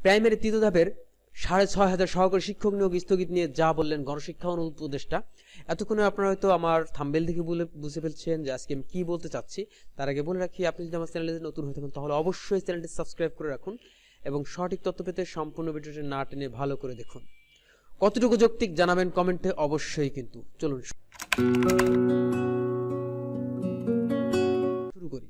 Primary তৃতীয় ধাপের সাড়ে ছয় হাজার সহকারী শিক্ষক নিয়োগ স্থগিত নিয়ে যা বললেন গণশিক্ষা উপদেষ্টা। এতক্ষণে আপনারা হয়তো আমার থাম্বেল দেখে বলে, বুঝে ফেলছেন যে আজকে আমি কী বলতে চাচ্ছি। তার আগে বলে রাখি, আপনি যদি আমার চ্যানেলে নতুন হয়ে থাকেন, তাহলে অবশ্যই চ্যানেলটি সাবস্ক্রাইব করে রাখুন এবং সঠিক তথ্য পেতে সম্পূর্ণ ভিডিওটি না টেনে ভালো করে দেখুন। কতটুকু যৌক্তিক জানাবেন কমেন্টে অবশ্যই কিন্তু চলুন। শুরু করি।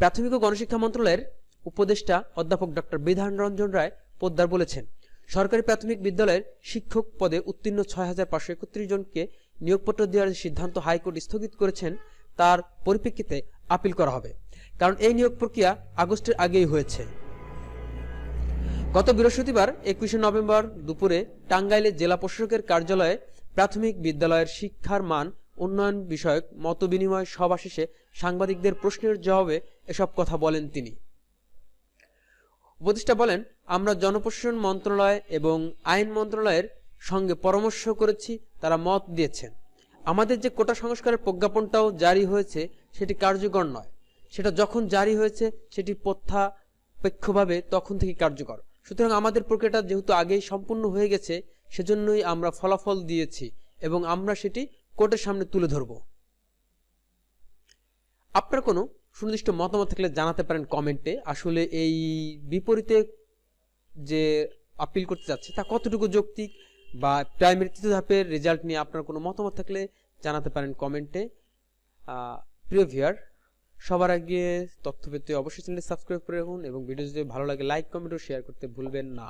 প্রাথমিক ও গণশিক্ষা মন্ত্রণালয়ের উপদেষ্টা অধ্যাপক ডক্টর বিধান রঞ্জন রায় পোদ্দার বলেছেন, সরকারি প্রাথমিক বিদ্যালয়ের শিক্ষক পদে উত্তীর্ণ ছয় হাজার একত্রিশ জনকে নিয়োগপত্র দেওয়ার সিদ্ধান্ত হাইকোর্ট স্থগিত করেছেন, তার পরিপ্রেক্ষিতে আপিল করা হবে। কারণ এই নিয়োগ প্রক্রিয়া আগস্টের আগেই হয়েছে। গত বৃহস্পতিবার, একুশে নভেম্বর দুপুরে টাঙ্গাইলে জেলা প্রশাসকের কার্যালয়ে প্রাথমিক বিদ্যালয়ের শিক্ষার মান উন্নয়ন বিষয়ক মতবিনিময় সভা শেষে সাংবাদিকদের প্রশ্নের জবাবে এসব কথা বলেন তিনি। উপদেষ্টা বলেন, আমরা জনপ্রশাসন মন্ত্রণালয় এবং আইন মন্ত্রণালয়ের সঙ্গে পরামর্শ করেছি, তারা মত দিয়েছেন। আমাদের যে কোটা সংস্কারের প্রজ্ঞাপনটাও জারি হয়েছে, সেটি কার্যকর নয়। সেটা যখন জারি হয়েছে, সেটি প্রত্যাপেক্ষভাবে তখন থেকে কার্যকর। সুতরাং আমাদের প্রক্রিয়াটা যেহেতু আগেই সম্পূর্ণ হয়ে গেছে, সেজন্যই আমরা ফলাফল দিয়েছি এবং আমরা সেটি কোর্টের সামনে তুলে ধরব। আপনার কোনো সুনির্দিষ্ট মতামত থাকলে জানাতে পারেন কমেন্টে। আসলে এই বিপরীতে যে আপিল করতে যাচ্ছে, তা কতটুকু যৌক্তিক বা প্রাইমারি তৃতীয় ধাপের রেজাল্ট নিয়ে আপনার কোনো মতামত থাকলে জানাতে পারেন কমেন্টে। প্রিয় ভিয়ার সবার আগে তথ্য পেতে অবশ্যই চ্যানেলটি সাবস্ক্রাইব করে রাখুন এবং ভিডিও যদি ভালো লাগে লাইক কমেন্ট ও শেয়ার করতে ভুলবেন না।